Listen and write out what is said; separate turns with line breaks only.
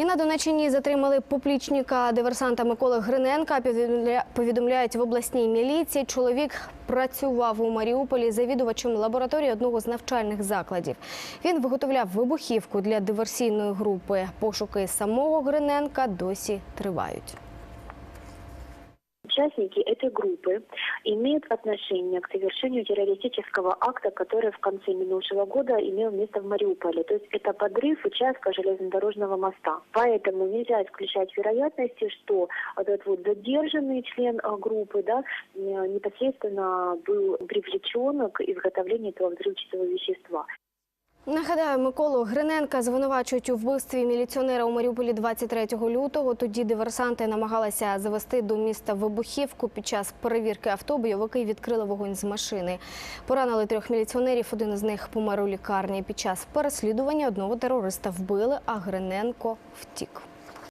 І на Донеччині затримали поплічника диверсанта Миколи Гриненка. Повідомля- Повідомляють в обласній міліції. Чоловік працював у Маріуполі завідувачем лабораторії одного з навчальних закладів. Він виготовляв вибухівку для диверсійної групи. Пошуки самого Гриненка досі тривають.
Участники этой группы имеют отношение к совершению террористического акта, который в конце минувшего года имел место в Мариуполе. То есть это подрыв участка железнодорожного моста. Поэтому нельзя исключать вероятности, что этот вот задержанный член э, группы да, непосредственно был привлечен к изготовлению этого взрывчатого вещества.
Нагадаю, Миколу Гриненка звинувачують у вбивстві міліціонера у Маріуполі 23 лютого. Тоді диверсанти намагалися завести до міста вибухівку. Під час перевірки авто бойовики відкрили вогонь з машини. Поранили трьох міліціонерів. Один із них помер у лікарні. Під час переслідування одного терориста вбили, а Гриненко втік.